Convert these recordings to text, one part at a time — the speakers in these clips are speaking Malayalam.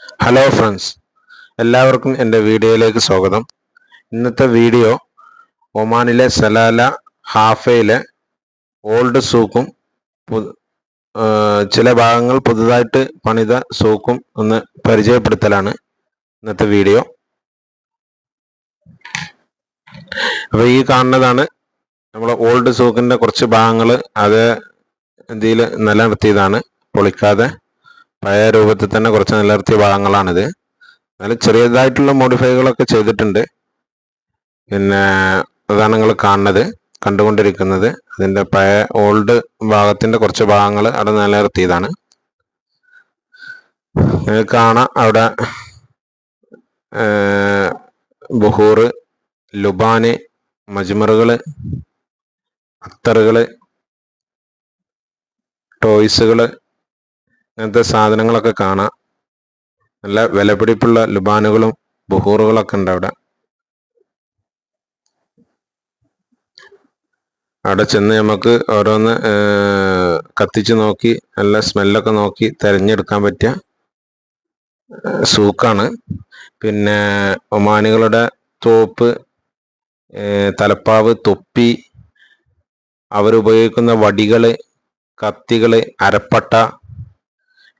ഹലോ ഫ്രണ്ട്സ് എല്ലാവർക്കും എന്റെ വീഡിയോയിലേക്ക് സ്വാഗതം. ഇന്നത്തെ വീഡിയോ ഒമാനിലെ സലാല ഹാഫയിലെ ഓൾഡ് സൂക്കും ചില ഭാഗങ്ങൾ പുതുതായിട്ട് പണിത സൂക്കും ഒന്ന് പരിചയപ്പെടുത്തലാണ് ഇന്നത്തെ വീഡിയോ. അപ്പോൾ ഈ കാണുന്നതാണ് നമ്മളെ ഓൾഡ് സൂക്കിന്റെ കുറച്ച് ഭാഗങ്ങൾ അത് ഇതിൽ നിലനിർത്തിയതാണ്. പൊളിക്കാതെ പഴയ രൂപത്തിൽ തന്നെ കുറച്ച് നിലനിർത്തിയ ഭാഗങ്ങളാണിത്. എന്നാലും ചെറിയതായിട്ടുള്ള മോഡിഫൈകളൊക്കെ ചെയ്തിട്ടുണ്ട്. പിന്നെ അതാണ് നിങ്ങൾ കാണുന്നത് കണ്ടുകൊണ്ടിരിക്കുന്നത്. അതിന്റെ പഴയ ഓൾഡ് ഭാഗത്തിന്റെ കുറച്ച് ഭാഗങ്ങൾ അവിടെ നിലനിർത്തിയതാണ്. കാണാം അവിടെ ബുഹൂർ ലുബാന് മജ്മറുകൾ അത്തറുകൾ ടോയ്സുകൾ അങ്ങനത്തെ സാധനങ്ങളൊക്കെ കാണാം. നല്ല വിലപിടിപ്പുള്ള ലുബാനുകളും ബുഹൂറുകളൊക്കെ ഉണ്ട് അവിടെ. അവിടെ ചെന്ന് നമുക്ക് ഓരോന്ന് കത്തിച്ച് നോക്കി നല്ല സ്മെല്ലൊക്കെ നോക്കി തിരഞ്ഞെടുക്കാൻ പറ്റിയ സൂക്കാണ്. പിന്നെ ഒമാനികളുടെ തോപ്പ് തലപ്പാവ് തൊപ്പി അവരുപയോഗിക്കുന്ന വടികൾ കത്തികൾ അരപ്പട്ട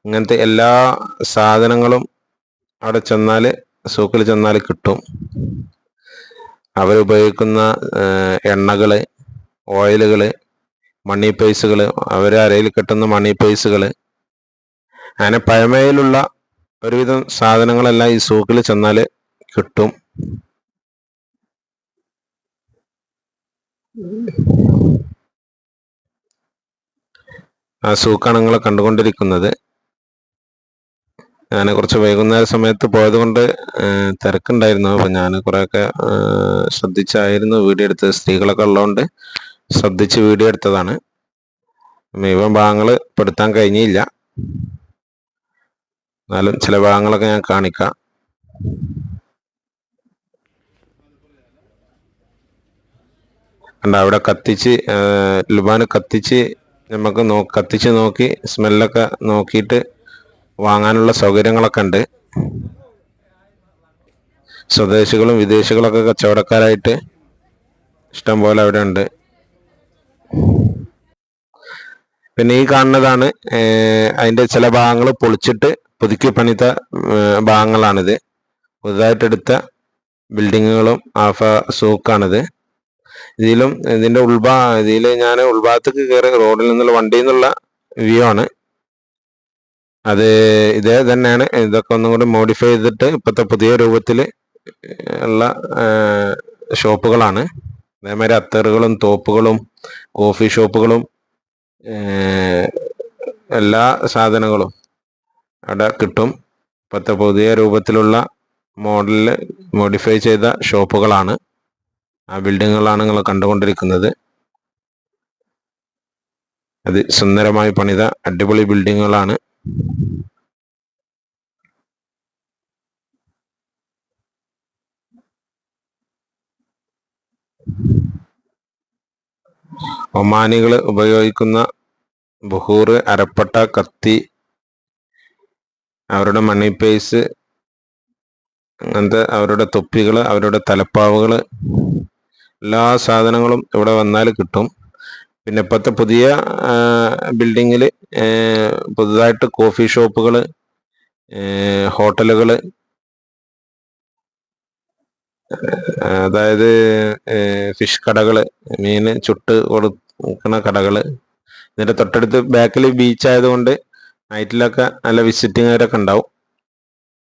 ഇങ്ങനത്തെ എല്ലാ സാധനങ്ങളും അവിടെ ചെന്നാൽ സൂക്കിൽ ചെന്നാൽ കിട്ടും. അവരുപയോഗിക്കുന്ന എണ്ണകൾ ഓയിലുകൾ മണി പൈസുകൾ അരയിൽ കെട്ടുന്ന മണി പൈസുകൾ അങ്ങനെ പഴമയിലുള്ള ഒരുവിധം സാധനങ്ങളെല്ലാം ഈ സൂക്കിൽ ചെന്നാൽ കിട്ടും. ആ സൂക്കാണ് നിങ്ങൾ കണ്ടുകൊണ്ടിരിക്കുന്നത്. ഞാൻ കുറച്ച് വൈകുന്നേര സമയത്ത് പോയത് കൊണ്ട് തിരക്കുണ്ടായിരുന്നു. അപ്പം ഞാൻ കുറേയൊക്കെ ശ്രദ്ധിച്ചായിരുന്നു വീഡിയോ എടുത്തത്. സ്ത്രീകളൊക്കെ ഉള്ളതുകൊണ്ട് ശ്രദ്ധിച്ച് വീഡിയോ എടുത്തതാണ്. മുഴുവൻ ഭാഗങ്ങൾ പെടുത്താൻ കഴിഞ്ഞില്ല. എന്നാലും ചില ഭാഗങ്ങളൊക്കെ ഞാൻ കാണിക്കാം. കണ്ട അവിടെ കത്തിച്ച് ലുബാന് കത്തിച്ച് നമുക്ക് നോ കത്തിച്ച് നോക്കി സ്മെല്ലൊക്കെ നോക്കിയിട്ട് വാങ്ങാനുള്ള സൗകര്യങ്ങളൊക്കെ ഉണ്ട്. സ്വദേശികളും വിദേശികളൊക്കെ കച്ചവടക്കാരായിട്ട് ഇഷ്ടംപോലെ അവിടെ ഉണ്ട്. പിന്നെ ഈ കാണുന്നതാണ് അതിന്റെ ചില ഭാഗങ്ങൾ പൊളിച്ചിട്ട് പുതുക്കി പണിത ഭാഗങ്ങളാണിത്. പുതുതായിട്ടെടുത്ത ബിൽഡിങ്ങുകളും ആഫ സൂക്കാണിത്. ഇതിലും ഇതിന്റെ ഉൾഭാ ഇതിൽ ഞാൻ ഉൾഭാഗത്തേക്ക് കയറി റോഡിൽ നിന്നുള്ള വണ്ടിയിൽ നിന്നുള്ള വ്യൂ ആണ്. അത് ഇതേ തന്നെയാണ്. ഇതൊക്കെ ഒന്നും കൂടി മോഡിഫൈ ചെയ്തിട്ട് ഇപ്പോഴത്തെ പുതിയ രൂപത്തിൽ ഉള്ള ഷോപ്പുകളാണ്. അതേമാതിരി അത്തറുകളും തോപ്പുകളും കോഫി ഷോപ്പുകളും എല്ലാ സാധനങ്ങളും അവിടെ കിട്ടും. ഇപ്പോഴത്തെ പുതിയ രൂപത്തിലുള്ള മോഡലിൽ മോഡിഫൈ ചെയ്ത ഷോപ്പുകളാണ് ആ ബിൽഡിങ്ങുകളാണ് നിങ്ങൾ കണ്ടുകൊണ്ടിരിക്കുന്നത്. അത് സുന്ദരമായി പണിത അടിപൊളി ബിൽഡിങ്ങുകളാണ്. ഒമാനികൾ ഉപയോഗിക്കുന്ന ബുഹൂർ അരപ്പട്ട കത്തി അവരുടെ മണി പേസ് അങ്ങനത്തെ അവരുടെ തൊപ്പികൾ അവരുടെ തലപ്പാവുകൾ എല്ലാ സാധനങ്ങളും ഇവിടെ വന്നാൽ കിട്ടും. പിന്നെ ഇപ്പോഴത്തെ പുതിയ ബിൽഡിങ്ങിൽ പുതുതായിട്ട് കോഫി ഷോപ്പുകൾ ഹോട്ടലുകൾ അതായത് ഫിഷ് കടകൾ മീൻ ചുട്ട് കൊടുക്കുന്ന കടകൾ ഇതിന്റെ തൊട്ടടുത്ത് ബാക്കിൽ ബീച്ച് ആയതുകൊണ്ട് നൈറ്റിലൊക്കെ നല്ല വിസിറ്റിംഗുകാരൊക്കെ ഉണ്ടാവും.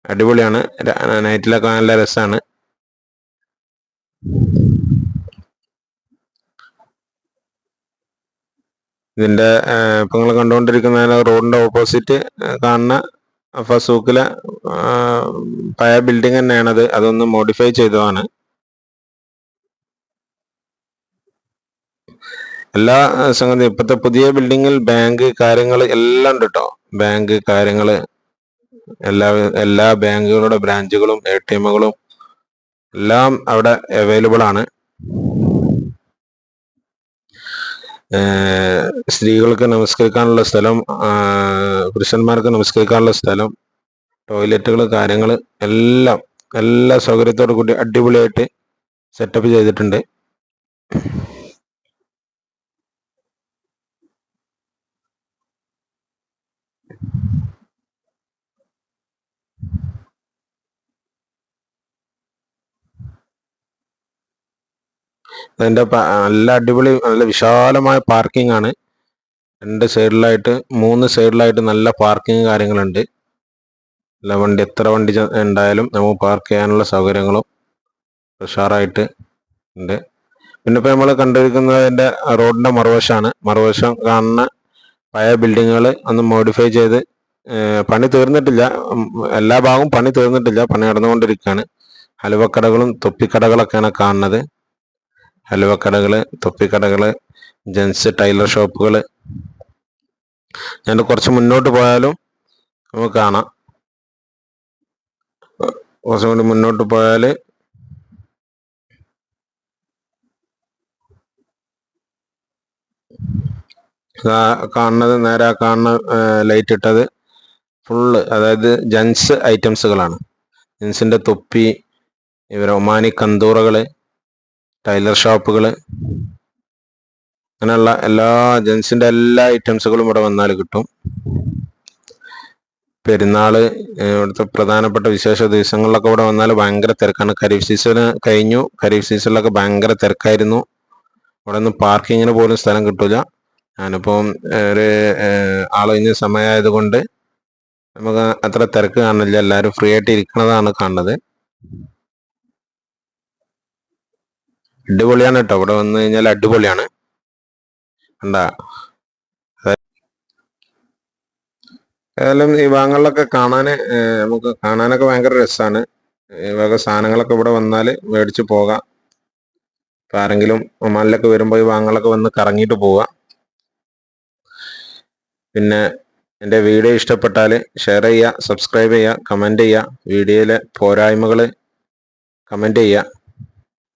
അടിപൊളിയാണ്. നൈറ്റിലൊക്കെ നല്ല രസമാണ് ഇതിന്റെ ഇപ്പം നിങ്ങൾ കണ്ടുകൊണ്ടിരിക്കുന്ന റോഡിന്റെ ഓപ്പോസിറ്റ് കാണുന്ന ഫസൂക്കിലെ പഴയ ബിൽഡിംഗ് തന്നെയാണത്. അതൊന്ന് മോഡിഫൈ ചെയ്തതാണ്. എല്ലാ സംഗതി ഇപ്പോഴത്തെ പുതിയ ബിൽഡിങ്ങിൽ ബാങ്ക് കാര്യങ്ങൾ എല്ലാം ഉണ്ട് കേട്ടോ ബാങ്ക് കാര്യങ്ങൾ എല്ലാ എല്ലാ ബാങ്കുകളുടെ ബ്രാഞ്ചുകളും എ ടി എമ്മുകളും എല്ലാം അവിടെ അവൈലബിൾ ആണ്. സ്ത്രീകൾക്ക് നമസ്കരിക്കാനുള്ള സ്ഥലം പുരുഷന്മാർക്ക് നമസ്കരിക്കാനുള്ള സ്ഥലം ടോയ്ലറ്റുകൾ കാര്യങ്ങൾ എല്ലാം എല്ലാ സൗകര്യത്തോടു കൂടി അടിപൊളിയായിട്ട് സെറ്റപ്പ് ചെയ്തിട്ടുണ്ട്. അതിന്റെ നല്ല അടിപൊളി നല്ല വിശാലമായ പാർക്കിംഗ് ആണ്. രണ്ട് സൈഡിലായിട്ട് മൂന്ന് സൈഡിലായിട്ട് നല്ല പാർക്കിംഗ് കാര്യങ്ങളുണ്ട്. എല്ലാ വണ്ടി എത്ര വണ്ടി ഉണ്ടായാലും നമുക്ക് പാർക്ക് ചെയ്യാനുള്ള സൗകര്യങ്ങളും ഉഷാറായിട്ട് ഉണ്ട്. പിന്നെ ഇപ്പോൾ നമ്മൾ കണ്ടിരിക്കുന്നതിന്റെ റോഡിന്റെ മറുവശമാണ് മറുവശം കാണുന്ന പഴയ ബിൽഡിങ്ങുകൾ ഒന്ന് മോഡിഫൈ ചെയ്ത് പണി തീർന്നിട്ടില്ല. എല്ലാ ഭാഗവും പണി തീർന്നിട്ടില്ല. പണി നടന്നുകൊണ്ടിരിക്കുകയാണ് ഹലുവക്കടകളും തൊപ്പിക്കടകളൊക്കെയാണ് കാണുന്നത്. ഹലുവക്കടകൾ തൊപ്പിക്കടകൾ ജെൻസ് ടൈലർ ഷോപ്പുകൾ ഞാൻ കുറച്ച് മുന്നോട്ട് പോയാലും നമുക്ക് കാണാം. കുറച്ചും കൂടി മുന്നോട്ട് പോയാൽ കാണുന്നത് നേരെ കാണുന്ന ലൈറ്റ് ഇട്ടത് ഫുള്ള് അതായത് ജെൻസ് ഐറ്റംസുകളാണ്. ജെൻസിന്റെ തൊപ്പി ഇവർ ഒമാനി കന്തൂറകൾ ടൈലർ ഷോപ്പുകൾ അങ്ങനെയുള്ള എല്ലാ ജെൻസിന്റെ എല്ലാ ഐറ്റംസുകളും ഇവിടെ വന്നാൽ കിട്ടും. പെരുന്നാൾ ഇവിടുത്തെ പ്രധാനപ്പെട്ട വിശേഷ ദിവസങ്ങളിലൊക്കെ ഇവിടെ വന്നാൽ ഭയങ്കര തിരക്കാണ്. ഖരീഫ് സീസൺ കഴിഞ്ഞു. ഖരീഫ് സീസണിലൊക്കെ ഭയങ്കര തിരക്കായിരുന്നു. ഇവിടെ നിന്ന് പാർക്കിങ്ങിന് പോലും സ്ഥലം കിട്ടില്ല ഞാനിപ്പം ഒരു ആളൊഴിഞ്ഞ സമയമായത് കൊണ്ട് നമുക്ക് അത്ര തിരക്ക് കാണില്ല. എല്ലാവരും ഫ്രീ ആയിട്ട് ഇരിക്കുന്നതാണ് കാണുന്നത്. അടിപൊളിയാണ് കേട്ടോ ഇവിടെ വന്നു കഴിഞ്ഞാൽ അടിപൊളിയാണ്. ഏതായാലും ഈ ഭാഗങ്ങളിലൊക്കെ കാണാൻ നമുക്ക് കാണാനൊക്കെ ഭയങ്കര രസമാണ് ഈ വക സാധനങ്ങളൊക്കെ ഇവിടെ വന്നാൽ മേടിച്ച് പോകാം. ഇപ്പം ആരെങ്കിലും ഒമാനിലൊക്കെ വരുമ്പോൾ ഈ ഭാഗങ്ങളൊക്കെ വന്ന് കറങ്ങിയിട്ട് പോവാം. പിന്നെ എന്റെ വീഡിയോ ഇഷ്ടപ്പെട്ടാൽ ഷെയർ ചെയ്യുക സബ്സ്ക്രൈബ് ചെയ്യുക കമന്റ് ചെയ്യുക വീഡിയോയിലെ പോരായ്മകൾ കമന്റ് ചെയ്യുക